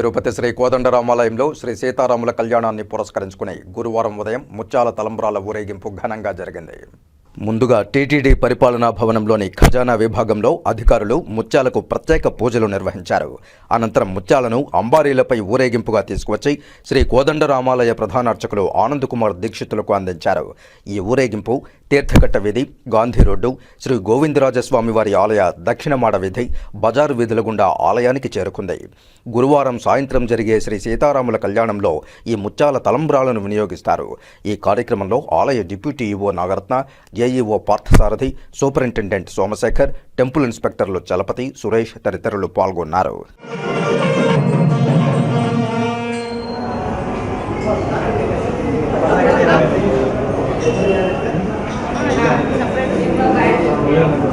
తిరుపతి శ్రీ కోదండరామాలయంలో శ్రీ సీతారాముల కళ్యాణాన్ని పురస్కరించుకుని గురువారం ఉదయం ముత్యాల తలంబ్రాల ఊరేగింపు ఘనంగా జరిగింది. ముందుగా టీటీడీ పరిపాలనా భవనంలోని ఖజానా విభాగంలో అధికారులు ముత్యాలకు ప్రత్యేక పూజలు నిర్వహించారు. అనంతరం ముత్యాలను అంబారీలపై ఊరేగింపుగా తీసుకువచ్చి శ్రీ కోదండరామాలయ ప్రధానార్చకులు ఆనంద్ కుమార్ దీక్షితులకు అందించారు. ఈ ఊరేగింపు తీర్థకట్ట వీధి గాంధీ రోడ్డు శ్రీ గోవిందరాజస్వామి వారి ఆలయ దక్షిణమాడ వీధి బజారు వీధుల గుండా ఆలయానికి చేరుకుంది. గురువారం సాయంత్రం జరిగే శ్రీ సీతారాముల కళ్యాణంలో ఈ ముత్యాల తలంబ్రాలను వినియోగిస్తారు. ఈ కార్యక్రమంలో ఆలయ deputy E O Nagaratna A E O Parthasarathi superintendent Somashekar temple ఇన్స్పెక్టర్లు Chalapathi Suresh తదితరులు పాల్గొన్నారు Yeah.